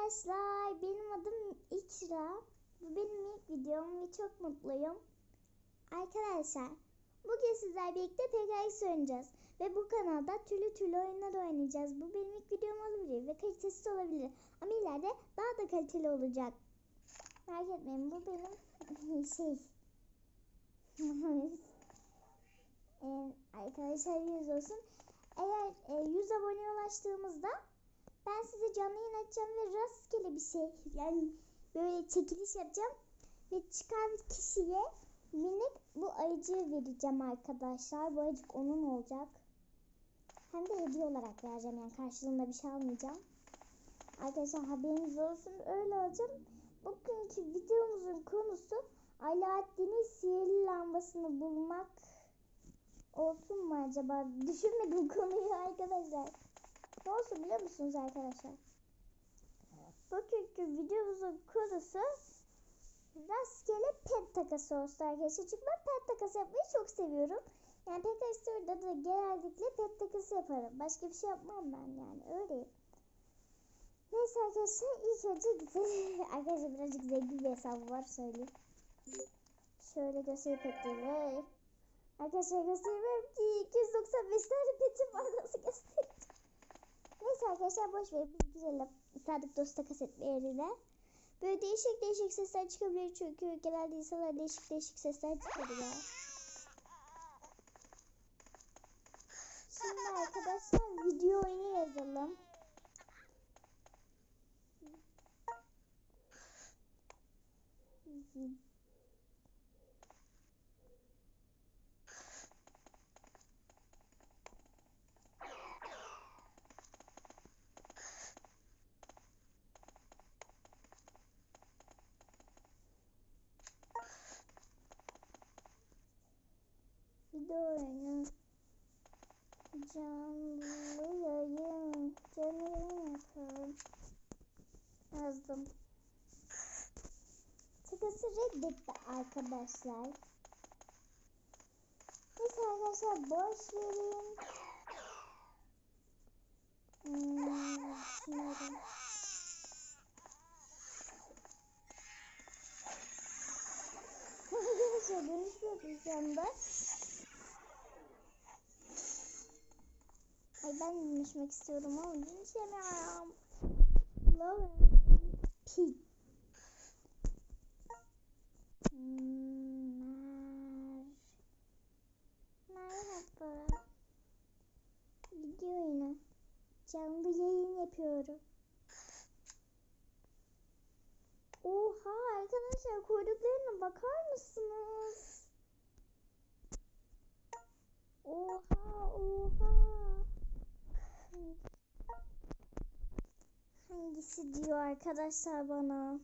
arkadaşlar. Benim adım İkra. Bu benim ilk videom ve çok mutluyum. Arkadaşlar bugün sizler birlikte PKX oynayacağız. Ve bu kanalda türlü türlü oyunlar oynayacağız. Bu benim ilk videom olabilir ve kalitesiz olabilir. Ama ileride daha da kaliteli olacak. Merak etmeyin bu benim şey. Ee, arkadaşlar yüz olsun. Eğer e, 100 aboneye ulaştığımızda ben size canlı yayın açacağım ve rastgele bir şey yani böyle çekiliş yapacağım ve çıkan kişiye minik bu ayıcığı vereceğim arkadaşlar. Bu ayıcık onun olacak. Hem de hediye olarak vereceğim yani karşılığında bir şey almayacağım. Arkadaşlar haberiniz olsun öyle olacağım. Bugünkü videomuzun konusu Alaaddin'in sihirli lambasını bulmak olsun mu acaba? Düşünmedim konuyu arkadaşlar. Ne olsun biliyor musunuz arkadaşlar? Bugünkü videomuzun konusu rastgele pet takası olsun arkadaşlar. Çünkü ben pet takası yapmayı çok seviyorum. Yani pet story'da da genellikle pet takası yaparım. Başka bir şey yapmam ben yani öyleyim. Neyse arkadaşlar ilk önce gidelim. arkadaşlar birazcık zengin bir hesabı var söyleyeyim. Şöyle göstereyim petleri. Arkadaşlar göstereyim ki 295 tane petim var. Neyse arkadaşlar boş ver biz girelim. Sadık dosta kasetli yerine. Böyle değişik değişik sesler çıkabilir çünkü genelde insanlar değişik değişik sesler çıkarıyor. Şimdi arkadaşlar video oyunu yazalım. Vid- Video oyunu canlı yayın. Canlı yayın yapıyorum. Yazdım. Takası reddetti arkadaşlar. Neyse arkadaşlar boş verin. Hmm, düşünüyorum. Arkadaşlar dönüşmüyoruz şu anda. Ay ben dönüşmek istiyorum ama dönüşemiyorum. Love Pig. Mer. Merhaba. Video oyunu. Canlı yayın yapıyorum. Oha arkadaşlar kuyruklarına bakar mısınız? Oha oha. Hangisi diyor arkadaşlar bana?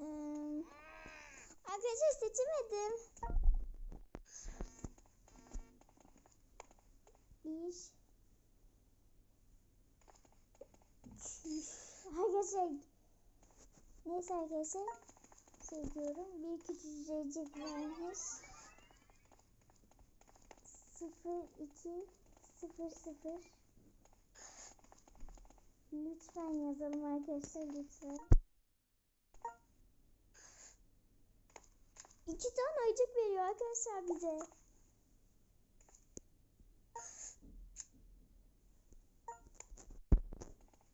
Ee, arkadaşlar seçemedim. Bir. Arkadaşlar. Neyse arkadaşlar. Şey diyorum. Bir küçücük varmış. 0 2 0 0 Lütfen yazalım arkadaşlar lütfen. İki tane ayıcık veriyor arkadaşlar bize.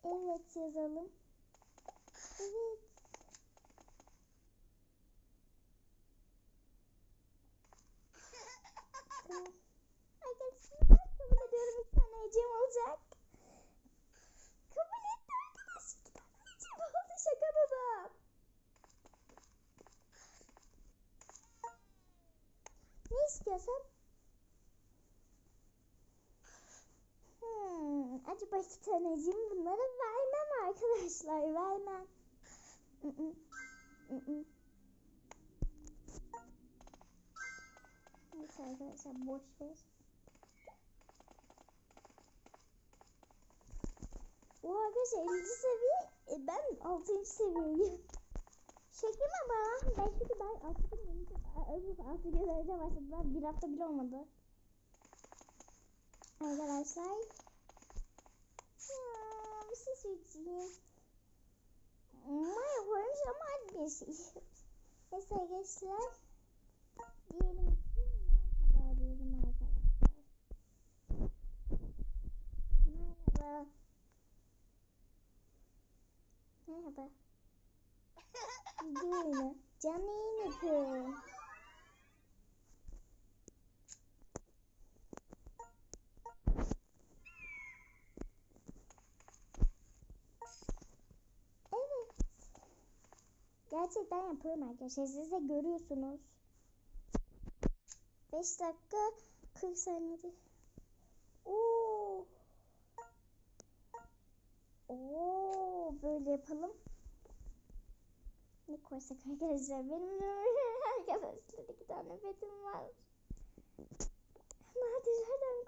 Evet yazalım. Evet. Arkadaşlar kabul ediyorum iki tane ayıcığım olacak. İstiyorsan? Hmm, acaba iki taneciğim bunları vermem arkadaşlar vermem. Mm -mm. Mm. Neyse arkadaşlar boş ver. O arkadaşlar 50. seviye e, ben 6. seviyeyim. Bana ben çünkü ben 6 gün önce 6 gün önce başladım. Ben bir hafta bile olmadı. Arkadaşlar. Ya, bir şey göstereceğim. Maya koymuş ama hadi şey. Neyse arkadaşlar. Diyelim ki merhaba diyelim arkadaşlar. Merhaba. Merhaba. Video oyunu. Canlı yayın yapıyorum. Evet. Gerçekten yapıyorum arkadaşlar. Siz de görüyorsunuz. 5 dakika 40 saniyede. Oo. Oo, böyle yapalım. Ne koysak arkadaşlar? Benim arkadaşlar iki tane petim var. Nadirlerden,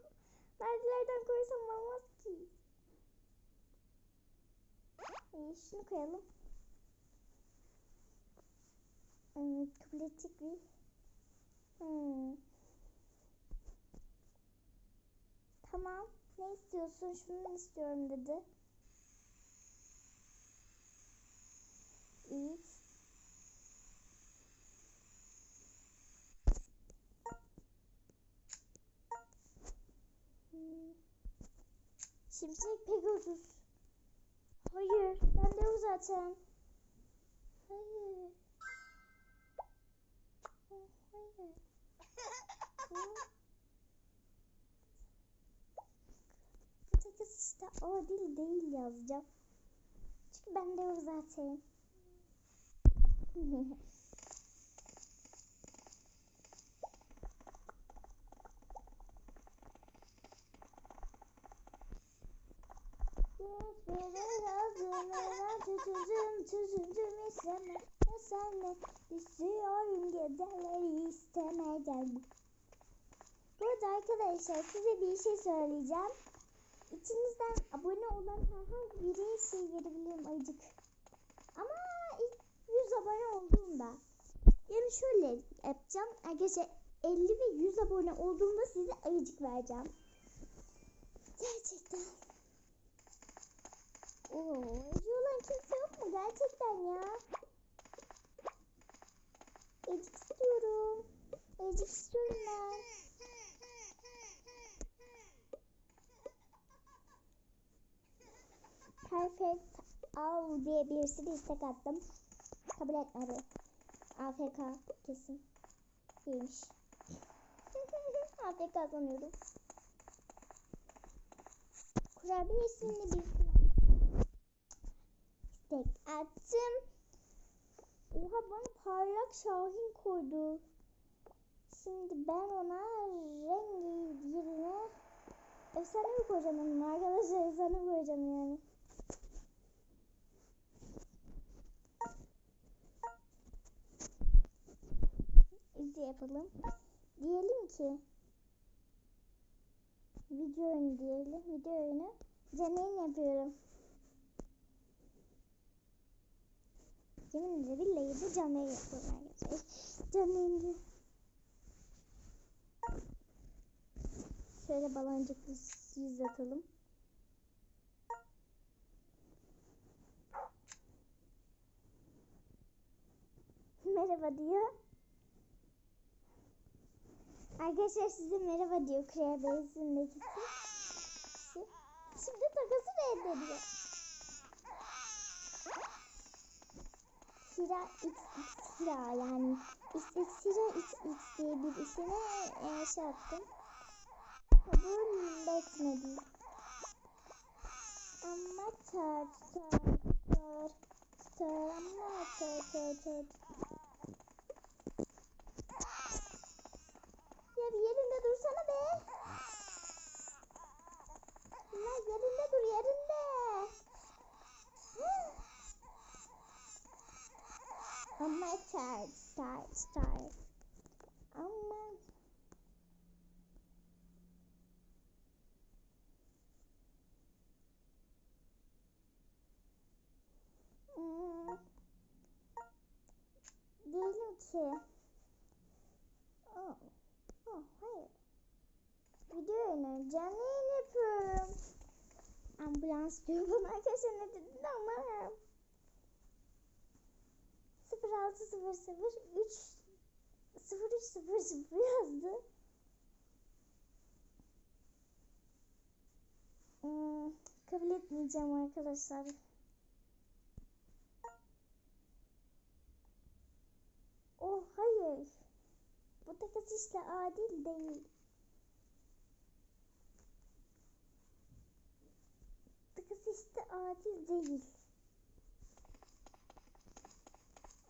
nadirlerden koysam olmaz ki. İyi, şunu koyalım. Hmm, kabul edecek bir. Hmm. Tamam. Ne istiyorsun? Şunu istiyorum dedi. İyi. Hmm. Şimşek Pegasus. Hayır, ben de yok zaten. Hayır. Oh, Hayır. Bu. Bu işte adil değil yazacağım. Çünkü bende yok zaten. Hiçbiri tutuldum tutuldum istemem Ya senle düşüyorum geceleri istemeden Burada arkadaşlar size bir şey söyleyeceğim İçinizden abone olan herhangi biri şey verebilirim ayıcık Ama ilk 100 abone olduğumda Yani şöyle yapacağım arkadaşlar 50 ve 100 abone olduğumda size ayıcık vereceğim Gerçekten Oo, evci olan kimse yok mu? Gerçekten ya. Ecik istiyorum. Ecik istiyorum ben. Perfect Al diye birisine istek attım. Kabul etmedi. AFK kesin. Değilmiş. AFK sanıyorum. Kurabiye isimli bir istek attım. Oha bana parlak şahin koydu. Şimdi ben ona rengi yerine efsane mi koyacağım onun arkadaşlar efsane koyacağım yani. İzle yapalım. Diyelim ki video oyunu diyelim. Video oyunu yayın yapıyorum. Yemin ederim billahi de canlı yayın yapıyorum arkadaşlar. Canlı. Şöyle baloncuklu yüz atalım. Merhaba diyor. Arkadaşlar size merhaba diyor Kreabase'indeki. Şimdi takası reddediyor. Hira XX Hira yani XX Hira XX diye bir ismine e, şey yaptım. Kabul etmedi. Ama tar tar tar tar ama tar tar tar. Ya bir yerinde dursana be. Ya yerinde dur yerinde. Ama tar tar tar. Ama Hmm. Diyelim ki Oh. Oh, hayır. Video oyunu canlı yayın yapıyorum. Ambulans diyor bana arkadaşlar ne anlamıyorum. 0600 3 0300 yazdı. Hmm, kabul etmeyeceğim arkadaşlar. Oh hayır. Bu takas işte adil değil. Takas işte adil değil.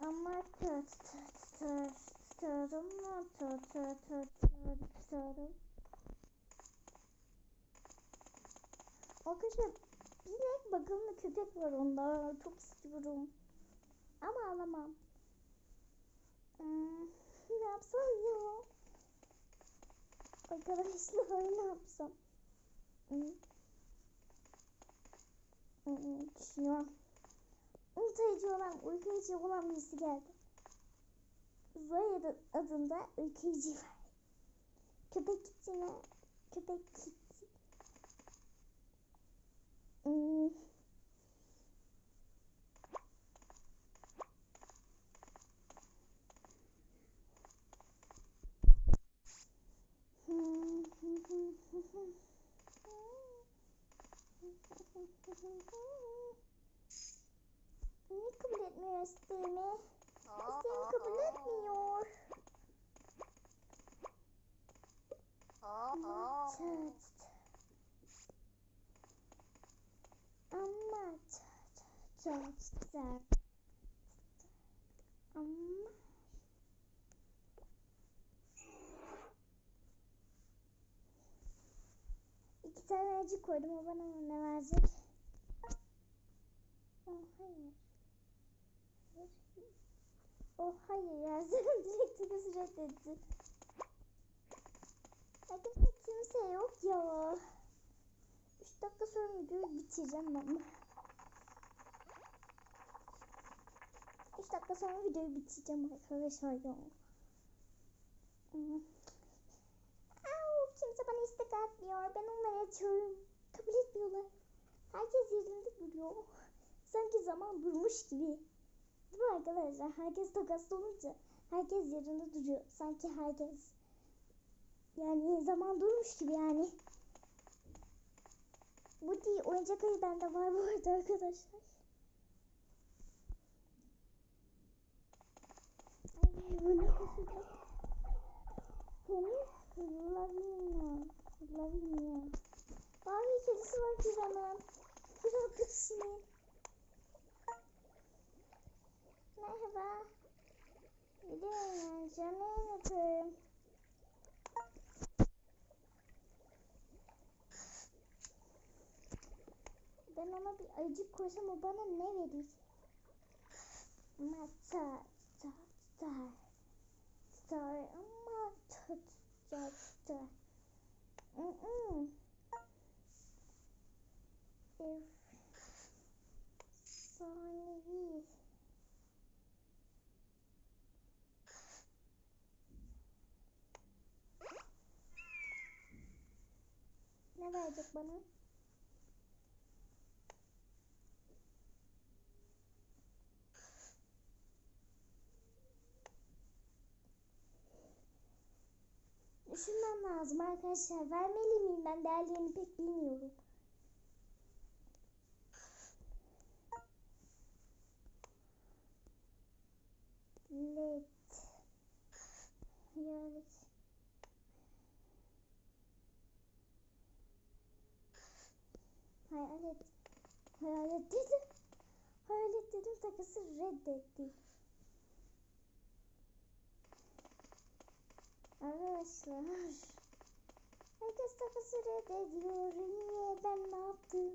Ama tut tut tut tutarım mı tut tut tut tut tutarım. Arkadaşlar de bakımlı köpek var onda çok istiyorum. Ama alamam. Hmm, ne yapsam ya? Arkadaşlar ne yapsam? Hmm. Hmm, düşünüyorum. Uykucu olan, uykucu olan birisi geldi. Zoe adında uykucu var. Köpek içine, köpek içi. Hmm. Niye kabul etmiyor isteğimi? İsteğimi kabul etmiyor. Ama çat. Ama Ama İki tane acı koydum o bana ne verecek? Oh hayır. Oh hayır ya sen direkt kız reddetti. Arkadaşlar kimse yok ya. 3 dakika sonra videoyu bitireceğim ben. 3 dakika sonra videoyu bitireceğim arkadaşlar ya. Au, kimse bana istek atmıyor. Ben onları açıyorum. Kabul etmiyorlar. Herkes yerinde duruyor. Sanki zaman durmuş gibi. Değil mi arkadaşlar? Herkes takaslı olunca herkes yerinde duruyor. Sanki herkes yani zaman durmuş gibi yani. Bu değil. Oyuncak ayı bende var bu arada arkadaşlar. Ay bu ne koşuyor? Temiz Lavinia. Lavinia. Mavi kedisi var Kira'nın. Kira kedisinin. Merhaba. Biliyorum canım yapıyorum. Ben ona bir acı koysam o bana ne verir? Mata, star, star, ama tut, ta, ta. Mm-mm. Efsanevi. Ne verecek bana? Düşünmem lazım arkadaşlar. Vermeli miyim? Ben değerlerini pek bilmiyorum. Let. Hayalet. Hayalet. Hayalet dedim. Hayalet dedim takası reddetti. Arkadaşlar. Herkes takası reddediyor. Niye ben ne yaptım?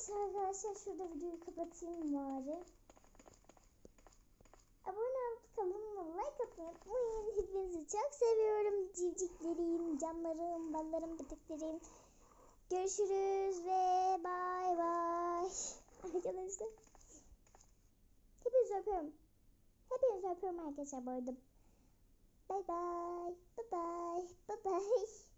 Neyse arkadaşlar şurada videoyu kapatayım bari. Abone olup kanalıma like atmayı unutmayın. Hepinizi çok seviyorum. Civciklerim, canlarım, ballarım, bıtıklarım. Görüşürüz ve bay bay. Arkadaşlar. Hepinizi öpüyorum. Hepinizi öpüyorum arkadaşlar bu arada. Bye bye. Bye bye. Bye bye.